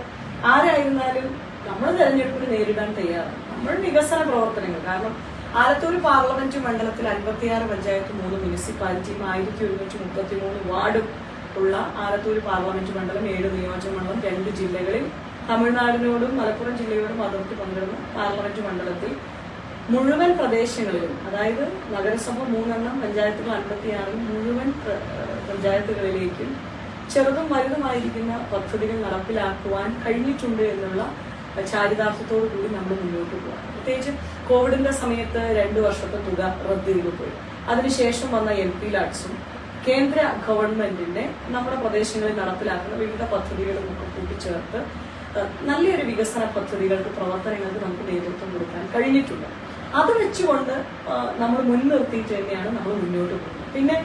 S1: ആരായിരുന്നാലും നമ്മൾ തെരഞ്ഞെടുപ്പിന് നേരിടാൻ തയ്യാറാണ്. നമ്മൾ വികസന പ്രവർത്തനങ്ങൾ. കാരണം ആലത്തൂർ പാർലമെന്റ് മണ്ഡലത്തിൽ അൻപത്തിയാറ് പഞ്ചായത്ത് മൂന്ന് മുനിസിപ്പാലിറ്റിയും ആയിരത്തി ഒരുന്നൂറ്റി മുപ്പത്തി മൂന്ന് വാർഡും ഉള്ള ആലത്തൂർ പാർലമെന്റ് മണ്ഡലം ഏഴ് നിയോജക മണ്ഡലം രണ്ട് ജില്ലകളിൽ തമിഴ്നാടിനോടും മലപ്പുറം ജില്ലയോടും അതിർത്തി പങ്കിടുന്ന. പാർലമെന്റ് മണ്ഡലത്തിൽ മുഴുവൻ പ്രദേശങ്ങളിലും അതായത് നഗരസഭ മൂന്നെണ്ണം പഞ്ചായത്തുകൾ അൻപത്തിയാറിൽ മുഴുവൻ പഞ്ചായത്തുകളിലേക്കും ചെറുതും വലുതുമായിരിക്കുന്ന പദ്ധതികൾ നടപ്പിലാക്കുവാൻ കഴിഞ്ഞിട്ടുണ്ട് എന്നുള്ള ചാരിതാർത്ഥ്യത്തോടു കൂടി നമ്മൾ മുന്നോട്ട് പോകാം പ്രത്യേകിച്ച് കോവിഡിന്റെ സമയത്ത് രണ്ടു വർഷത്തെ തുക റദ്ദ് ചെയ്തു പോയി. അതിനുശേഷം വന്ന എം പി ലാഡ്സും കേന്ദ്ര ഗവൺമെന്റിന്റെ നമ്മുടെ പ്രദേശങ്ങളിൽ നടപ്പിലാക്കുന്ന വിവിധ പദ്ധതികളും ഒക്കെ കൂട്ടിച്ചേർത്ത് നല്ലൊരു വികസന പദ്ധതികൾക്ക് പ്രവർത്തനങ്ങൾക്ക് നമുക്ക് നേതൃത്വം കൊടുക്കാൻ കഴിഞ്ഞിട്ടുണ്ട്. അത് വെച്ചുകൊണ്ട് നമ്മൾ മുൻനിർത്തിയിട്ട് തന്നെയാണ് നമ്മൾ മുന്നോട്ട് പോകുന്നത്. പിന്നെ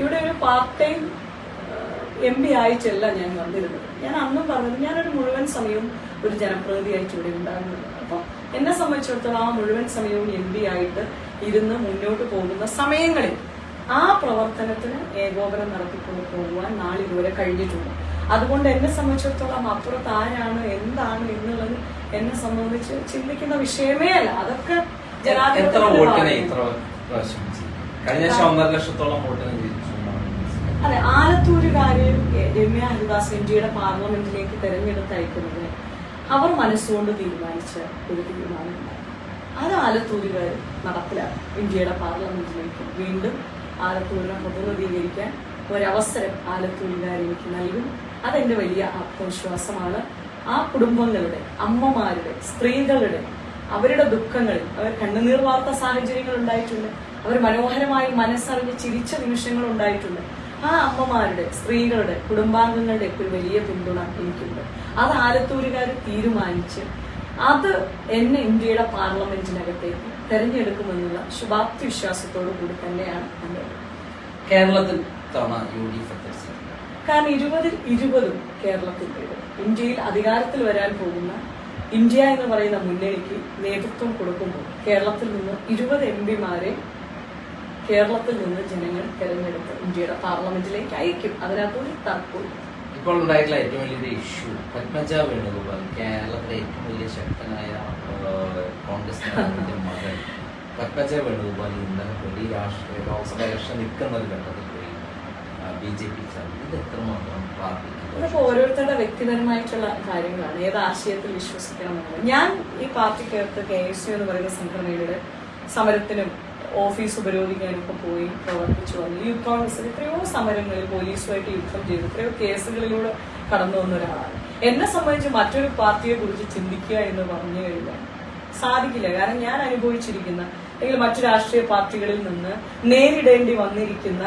S1: ഇവിടെ ഒരു പാർട്ട് ടൈം എം പി ആയിട്ടല്ല ഞാൻ വന്നിരുന്നത് ഞാൻ അന്നും പറഞ്ഞത് ഞാനൊരു മുഴുവൻ സമയവും ഒരു ജനപ്രതിനിധിയായിട്ട് ഇവിടെ ഉണ്ടാകുന്നത് അപ്പം എന്നെ സംബന്ധിച്ചിടത്തോളം ആ മുഴുവൻ സമയവും എം പി ആയിട്ട് ഇരുന്ന് മുന്നോട്ട് പോകുന്ന സമയങ്ങളിൽ ആ പ്രവർത്തനത്തിന് ഏകോപനം നടത്തിക്കൊണ്ട് പോകുവാൻ നാളിതുവരെ കഴിഞ്ഞിട്ടുണ്ട്. അതുകൊണ്ട് എന്നെ സംബന്ധിച്ചിടത്തോളം അപ്പുറത്ത് ആരാണ് എന്താണ് എന്നുള്ളത് എന്നെ സംബന്ധിച്ച് ചിന്തിക്കുന്ന വിഷയമേ അല്ല. അതൊക്കെ. അതെ ആലത്തൂരുകാരെയും രമ്യ ഹരിദാസ് എൻ ജിയുടെ പാർലമെന്റിലേക്ക് തെരഞ്ഞെടുത്ത് അയക്കുന്നത് അവർ മനസ്സുകൊണ്ട് തീരുമാനിച്ച ഒരു തീരുമാനമാണ് അത് ആലത്തൂരുകാർ നടപ്പിലാക്കും ഇന്ത്യയുടെ പാർലമെന്റിലേക്ക് വീണ്ടും ആലത്തൂരിനെ പ്രതിനിധീകരിക്കാൻ ഒരവസരം ആലത്തൂരുകാർ എനിക്ക് നൽകും. അതെന്റെ വലിയ ആത്മവിശ്വാസമാണ്. ആ കുടുംബങ്ങളുടെ അമ്മമാരുടെ സ്ത്രീകളുടെ അവരുടെ ദുഃഖങ്ങളിൽ അവർ കണ്ണുനീർ വാർത്ത സാഹചര്യങ്ങൾ ഉണ്ടായിട്ടുണ്ട്. അവർ മനോഹരമായി മനസ്സറിഞ്ഞ് ചിരിച്ച നിമിഷങ്ങൾ ഉണ്ടായിട്ടുണ്ട്. ആ അമ്മമാരുടെ സ്ത്രീകളുടെ കുടുംബാംഗങ്ങളുടെ ഒരു വലിയ പിന്തുണ എനിക്കുണ്ട്. അത് ആലത്തൂരുകാർ തീരുമാനിച്ച് അത് എന്നെ ഇന്ത്യയുടെ പാർലമെന്റിനകത്തേക്ക് തെരഞ്ഞെടുക്കുമെന്നുള്ള ശുഭാപ്തി വിശ്വാസത്തോടു കൂടി തന്നെയാണ്
S2: കേരളത്തിൽ തവണ യു ഡി എഫ്
S1: കാരണം ഇരുപതിൽ ഇരുപതും കേരളത്തിൽ ഇന്ത്യയിൽ അധികാരത്തിൽ വരാൻ പോകുന്ന ഇന്ത്യ എന്ന് പറയുന്ന മുന്നണിക്ക് നേതൃത്വം കൊടുക്കുമ്പോൾ കേരളത്തിൽ നിന്ന് ഇരുപത് എം പിമാരെ കേരളത്തിൽ നിന്ന് ജനങ്ങൾ തെരഞ്ഞെടുത്ത് ഇന്ത്യയുടെ പാർലമെന്റിലേക്ക് അയക്കും. അതിനകത്തൊരു തർക്കവും
S2: ഇപ്പോൾ ഉണ്ടായിട്ടുള്ള ഏറ്റവും വലിയൊരു ഇഷ്യൂ പത്മജ വേണുഗോപാൽ കേരളത്തിലെ ഏറ്റവും വലിയ ശക്തനായ കോൺഗ്രസ് നേതാവിന്റെ മകൻ പത്മജ വേണുഗോപാൽ ഇന്നലെ പോയി രാഷ്ട്രീയ ലോക്സഭ ഇലക്ഷൻ നിൽക്കുന്ന ഒരു ഘട്ടത്തിൽ പോയി ബി ജെ പി ഇത് എത്രമാത്രം പാർട്ടിക്ക്
S1: ഓരോരുത്തരുടെ വ്യക്തിപരമായിട്ടുള്ള കാര്യങ്ങളാണ്. ഏത് ആശയത്തിൽ വിശ്വസിക്കണമെന്നുള്ളത് ഞാൻ ഈ പാർട്ടിക്കകത്ത് കെ എസ് യു എന്ന് പറയുന്ന സംഘടനയുടെ സമരത്തിനും ഓഫീസ് ഉപരോധിക്കാനൊക്കെ പോയി പ്രവർത്തിച്ചു വന്നു. യൂത്ത് എത്രയോ സമരങ്ങളിൽ പോലീസുമായിട്ട് യുദ്ധം ചെയ്തു. എത്രയോ കേസുകളിലൂടെ കടന്നു വന്ന ഒരാളാണ്. എന്നെ സംബന്ധിച്ച് മറ്റൊരു പാർട്ടിയെ കുറിച്ച് ചിന്തിക്കുക എന്ന് പറഞ്ഞു കഴിഞ്ഞാൽ സാധിക്കില്ല. കാരണം ഞാൻ അനുഭവിച്ചിരിക്കുന്ന അല്ലെങ്കിൽ മറ്റു രാഷ്ട്രീയ പാർട്ടികളിൽ നിന്ന് നേരിടേണ്ടി വന്നിരിക്കുന്ന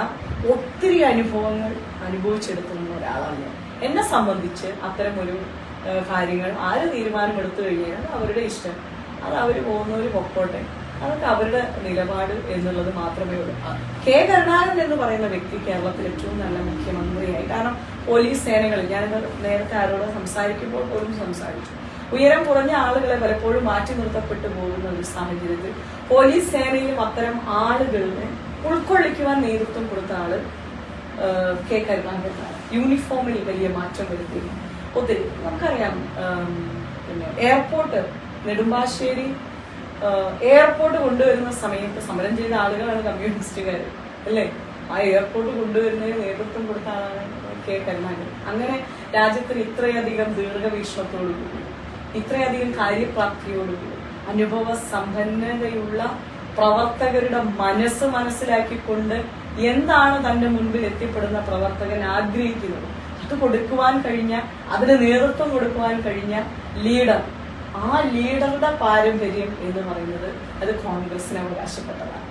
S1: ഒത്തിരി അനുഭവങ്ങൾ അനുഭവിച്ചെടുക്കുന്ന ഒരാളാണ് ഞാൻ. എന്നെ സംബന്ധിച്ച് അത്തരം ഒരു കാര്യങ്ങൾ ആര് തീരുമാനമെടുത്തു കഴിഞ്ഞാൽ അവരുടെ ഇഷ്ടം. അത് അവർ പോകുന്നവർ പൊക്കോട്ടെ അതൊക്കെ അവരുടെ നിലപാട് എന്നുള്ളത് മാത്രമേ ഉള്ളൂ. കെ കരുണാകരൻ എന്ന് പറയുന്ന വ്യക്തി കേരളത്തിൽ ഏറ്റവും നല്ല മുഖ്യമന്ത്രിയായി. കാരണം പോലീസ് സേനകളിൽ ഞാൻ നേരത്തെ ആരോട് സംസാരിക്കുമ്പോൾ പോലും സംസാരിച്ചു. ഉയരം കുറഞ്ഞ ആളുകളെ പലപ്പോഴും മാറ്റി നിർത്തപ്പെട്ടു പോകുന്ന ഒരു സാഹചര്യത്തിൽ പോലീസ് സേനയിലും അത്തരം ആളുകളെ ഉൾക്കൊള്ളിക്കുവാൻ നേതൃത്വം കൊടുത്ത ആൾ കെ കരുണാകരനാണ്. യൂണിഫോമിൽ വലിയ മാറ്റം വരുത്തി. ഒത്തിരി നമുക്കറിയാം പിന്നെ എയർപോർട്ട് നെടുമ്പാശ്ശേരി എയർപോർട്ട് കൊണ്ടുവരുന്ന സമയത്ത് സമരം ചെയ്ത ആളുകളാണ് കമ്മ്യൂണിസ്റ്റുകാർ അല്ലേ? ആ എയർപോർട്ട് കൊണ്ടുവരുന്നതിന് നേതൃത്വം കൊടുത്ത ആളാണ് കെ. കരുണാകരൻ. അങ്ങനെ രാജ്യത്തിന് ഇത്രയധികം ദീർഘവീക്ഷണത്തോടുകൂടി ഇത്രയധികം കാര്യപ്രാപ്തിയോടുകൂടി അനുഭവ സമ്പന്നതയുള്ള പ്രവർത്തകരുടെ മനസ്സ് മനസ്സിലാക്കിക്കൊണ്ട് എന്താണ് തന്റെ മുൻപിൽ എത്തിപ്പെടുന്ന പ്രവർത്തകൻ ആഗ്രഹിക്കുന്നത്? അത് കൊടുക്കുവാൻ കഴിഞ്ഞ അതിന് നേതൃത്വം കൊടുക്കുവാൻ കഴിഞ്ഞ ലീഡർ ആ ലീഡറുടെ പാരമ്പര്യം എന്ന് പറയുന്നത് അത് കോൺഗ്രസിന് അവകാശപ്പെട്ടതാണ്.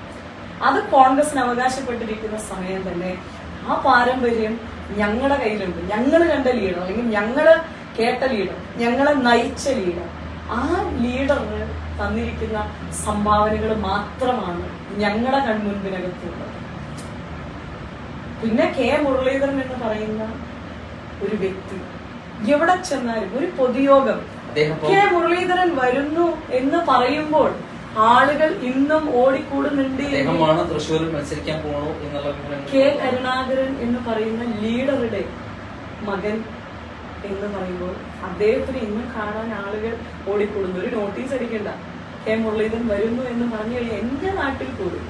S1: അത് കോൺഗ്രസിന് അവകാശപ്പെട്ടിരിക്കുന്ന സമയം തന്നെ ആ പാരമ്പര്യം ഞങ്ങളുടെ കയ്യിലുണ്ട്. ഞങ്ങൾ കണ്ട ലീഡർ അല്ലെങ്കിൽ ഞങ്ങൾ കേട്ട ലീഡർ ഞങ്ങളെ നയിച്ച ലീഡർ ആ ലീഡറിന് തന്നിരിക്കുന്ന സംഭാവനകൾ മാത്രമാണ് ഞങ്ങളുടെ കൺമുൻപിനകത്തുള്ളത്. പിന്നെ കെ മുരളീധരൻ എന്ന് പറയുന്ന ഒരു വ്യക്തി എവിടെ ചെന്നാലും ഒരു പൊതുയോഗം കെ മുരളീധരൻ വരുന്നു എന്ന് പറയുമ്പോൾ ആളുകൾ ഇന്നും ഓടിക്കൂടുന്നുണ്ട്
S2: അദ്ദേഹമാണ് തൃശ്ശൂരിൽ മത്സരിക്കാൻ പോണു എന്നുള്ള
S1: കെ കരുണാകരൻ എന്ന് പറയുന്ന ലീഡറുടെ മകൻ എന്ന് പറയുമ്പോൾ അദ്ദേഹത്തിന് ഇന്നും കാണാൻ ആളുകൾ ഓടിക്കൂടുന്നു. ഒരു നോട്ടീസ് അടിക്കണ്ട. കെ മുരളീധരൻ വരുന്നു എന്ന് പറഞ്ഞു കഴിഞ്ഞാൽ എന്റെ നാട്ടിൽ പോലും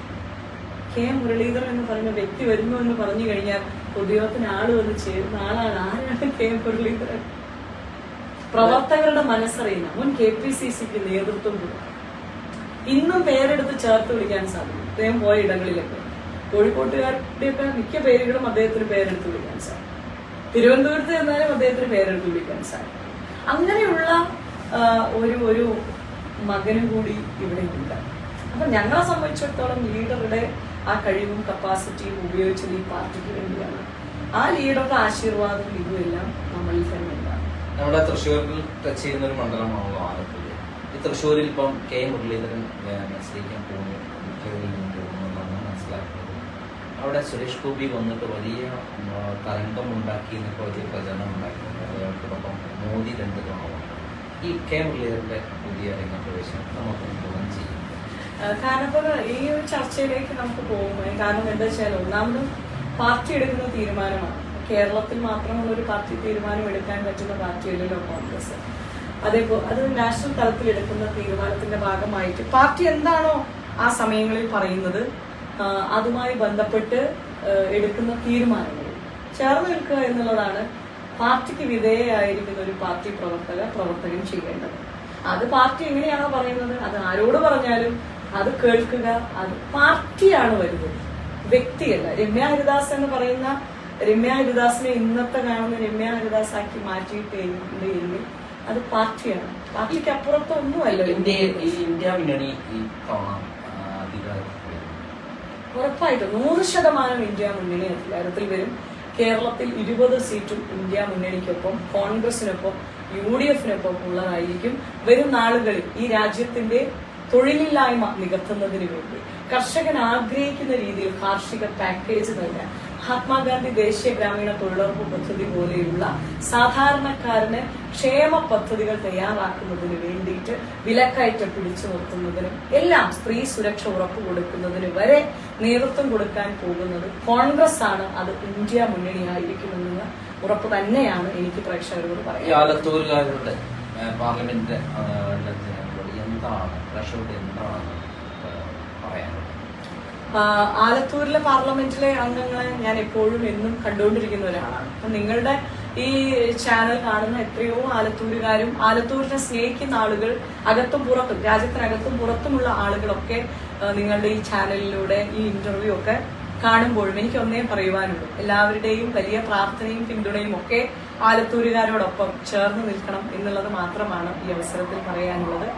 S1: കെ മുരളീധരൻ എന്ന് പറയുന്ന വ്യക്തി വരുന്നു എന്ന് പറഞ്ഞു കഴിഞ്ഞാൽ പൊതുയോഗത്തിന് ആൾ വന്ന് ചേരുന്ന ആളാണ്. ആരാണ് കെ മുരളീധരൻ? പ്രവർത്തകരുടെ മനസ്സറിയുന്ന മുൻ കെ പി സി സിക്ക് നേതൃത്വം കൊടുക്കും ഇന്നും പേരെടുത്ത് ചേർത്ത് വിളിക്കാൻ സാധിക്കും. അദ്ദേഹം പോയ ഇടങ്ങളിലൊക്കെ. കോഴിക്കോട്ടുകാരുടെയൊക്കെ മിക്ക പേരുകളും അദ്ദേഹത്തിന് പേരെടുത്ത് വിളിക്കാൻ സാധിക്കും. തിരുവനന്തപുരത്ത് ചെന്നാലും അദ്ദേഹത്തിന് പേരെടുത്ത് വിളിക്കാൻ സാധിക്കും. അങ്ങനെയുള്ള ഒരു ഒരു മകനും കൂടി ഇവിടെ ഉണ്ട്. അപ്പൊ ഞങ്ങളെ സംബന്ധിച്ചിടത്തോളം ലീഡറുടെ ആ കഴിവും കപ്പാസിറ്റിയും ഉപയോഗിച്ചത് ഈ പാർട്ടിക്ക് വേണ്ടിയാണ്. ആ ലീഡറുടെ ആശീർവാദം ഇതുമെല്ലാം നമ്മളിൽ തന്നെ
S2: നമ്മുടെ തൃശ്ശൂരിൽ ടച്ച് ചെയ്യുന്ന ഒരു മണ്ഡലമാണല്ലോ ആലപ്പുഴ. ഈ തൃശ്ശൂരിൽ ഇപ്പം കെ. മുരളീധരൻ മത്സരിക്കാൻ പോകുന്നു. മുഖ്യമന്ത്രി പോകുന്നു എന്നാണ് മനസ്സിലാക്കുന്നത്. അവിടെ സുരേഷ് ഗോപി വന്നിട്ട് വലിയ തരംഗം ഉണ്ടാക്കി എന്നൊക്കെ വലിയ പ്രചരണം ഉണ്ടാക്കിയിട്ടുണ്ട് അതോടൊപ്പം മോദി രണ്ട് തവണ. ഈ കെ. മുരളീധരന്റെ പുതിയ രംഗപ്രവേശനം നമുക്ക് ഗുണം ചെയ്യും.
S1: കാരണം ഈ ഒരു ചർച്ചയിലേക്ക് നമുക്ക് പോകും കാരണം എന്താ വെച്ചാൽ ഒന്നാമതും പാർട്ടി എടുക്കുന്ന തീരുമാനമാണ്. കേരളത്തിൽ മാത്രമുള്ള ഒരു പാർട്ടി തീരുമാനം എടുക്കാൻ പറ്റുന്ന പാർട്ടിയല്ലല്ലോ കോൺഗ്രസ്. അതേപോലെ അത് നാഷണൽ തലത്തിൽ എടുക്കുന്ന തീരുമാനത്തിന്റെ ഭാഗമായിട്ട് പാർട്ടി എന്താണോ ആ സമയങ്ങളിൽ പറയുന്നത് അതുമായി ബന്ധപ്പെട്ട് എടുക്കുന്ന തീരുമാനങ്ങൾ. ചേർന്ന് നിൽക്കുക എന്നുള്ളതാണ് പാർട്ടിക്ക് വിധേയായിരിക്കുന്ന ഒരു പാർട്ടി പ്രവർത്തക പ്രവർത്തകൻ ചെയ്യേണ്ടത്. അത് പാർട്ടി എങ്ങനെയാണോ പറയുന്നത് അത് ആരോട് പറഞ്ഞാലും അത് കേൾക്കുക അത് പാർട്ടിയാണ് വരുന്നത്. വ്യക്തിയല്ല. രമ്യ ഹരിദാസ് എന്ന് പറയുന്ന രമ്യ ഹരിദാസിനെ ഇന്നത്തെ കാണുന്ന രമ്യ ഹരിദാസ് ആക്കി മാറ്റിയിട്ടുണ്ട് എങ്കിൽ അത് പാർട്ടിയാണ്. പാർട്ടിക്ക് അപ്പുറത്ത് ഒന്നുമല്ല.
S2: ഇന്ത്യ മുന്നണി.
S1: ഉറപ്പായിട്ടും നൂറ് ശതമാനം ഇന്ത്യ മുന്നണി അധികാരത്തിൽ വരും. കേരളത്തിൽ ഇരുപത് സീറ്റും ഇന്ത്യ മുന്നണിക്കൊപ്പം കോൺഗ്രസിനൊപ്പം യു ഡി എഫിനൊപ്പം ഉള്ളതായിരിക്കും വരും നാളുകളിൽ ഈ രാജ്യത്തിന്റെ തൊഴിലില്ലായ്മ നികത്തുന്നതിന് വേണ്ടി. കർഷകൻ ആഗ്രഹിക്കുന്ന രീതിയിൽ കാർഷിക പാക്കേജ് നൽകാൻ മഹാത്മാഗാന്ധി ദേശീയ ഗ്രാമീണ തൊഴിലുറപ്പ് പദ്ധതി പോലെയുള്ള സാധാരണക്കാരന് ക്ഷേമ പദ്ധതികൾ തയ്യാറാക്കുന്നതിന് വേണ്ടിയിട്ട് വിലക്കയറ്റം പിടിച്ചു നിർത്തുന്നതിനും എല്ലാം സ്ത്രീ സുരക്ഷ ഉറപ്പു കൊടുക്കുന്നതിന് വരെ നേതൃത്വം കൊടുക്കാൻ പോകുന്നത് കോൺഗ്രസ് ആണ് അത് ഇന്ത്യ മുന്നണിയായിരിക്കുമെന്ന് ഉറപ്പ് തന്നെയാണ് എനിക്ക് പ്രേക്ഷകരോട്
S2: പറയുന്നത് പാർലമെന്റ് എന്താണ് എന്താണ്?
S1: ആലത്തൂരിലെ പാർലമെന്റിലെ അംഗങ്ങളെ ഞാൻ എപ്പോഴും എന്നും കണ്ടുകൊണ്ടിരിക്കുന്ന ഒരാളാണ്. അപ്പൊ നിങ്ങളുടെ ഈ ചാനൽ കാണുന്ന എത്രയോ ആലത്തൂരുകാരും ആലത്തൂരിനെ സ്നേഹിക്കുന്ന ആളുകൾ അകത്തും പുറത്തും രാജ്യത്തിനകത്തും പുറത്തുമുള്ള ആളുകളൊക്കെ നിങ്ങളുടെ ഈ ചാനലിലൂടെ ഈ ഇന്റർവ്യൂ ഒക്കെ കാണുമ്പോഴും എനിക്ക് ഒന്നേ പറയുവാനുള്ളൂ. എല്ലാവരുടെയും വലിയ പ്രാർത്ഥനയും പിന്തുണയും ഒക്കെ ആലത്തൂരുകാരോടൊപ്പം ചേർന്ന് നിൽക്കണം എന്നുള്ളത് മാത്രമാണ് ഈ അവസരത്തിൽ പറയാനുള്ളത്.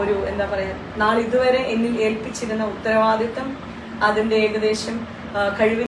S1: ഒരു എന്താ പറയാ നാളിതുവരെ എന്നിൽ ഏൽപ്പിച്ചിരുന്ന ഉത്തരവാദിത്തം അതിന്റെ ഏകദേശം ആഹ് കഴിവിന്